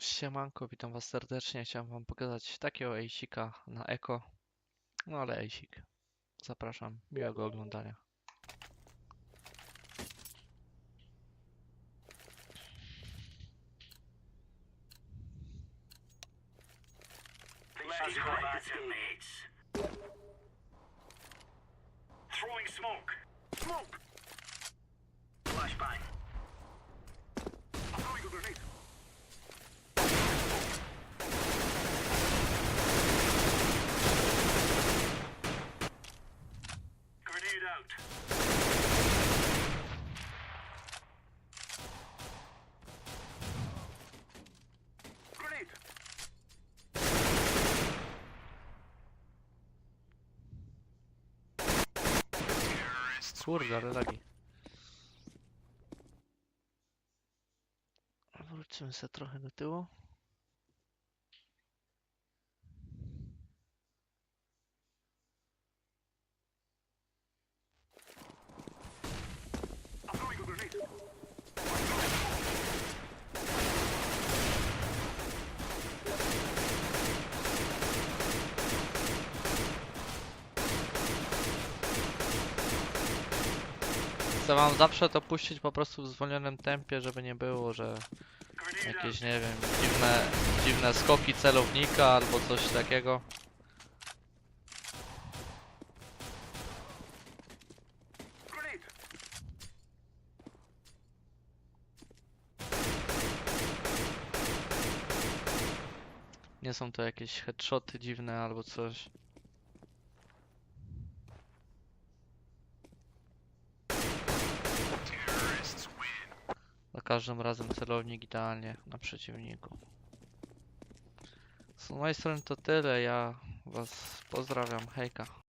Siemanko, witam was serdecznie. Chciałem wam pokazać takiego ejsika na eko. No ale ejsik. Zapraszam, miłego oglądania. Throwing smoke. Smoke. Flashbang. Kurde, ale lagi. Wróćmy sobie trochę do tyłu. Chcę wam zawsze to puścić po prostu w zwolnionym tempie, żeby nie było, że jakieś, nie wiem, dziwne, dziwne skoki celownika albo coś takiego. Nie są to jakieś headshoty dziwne albo coś. Każdym razem celownik idealnie na przeciwniku. Z mojej strony to tyle. Ja was pozdrawiam. Hejka.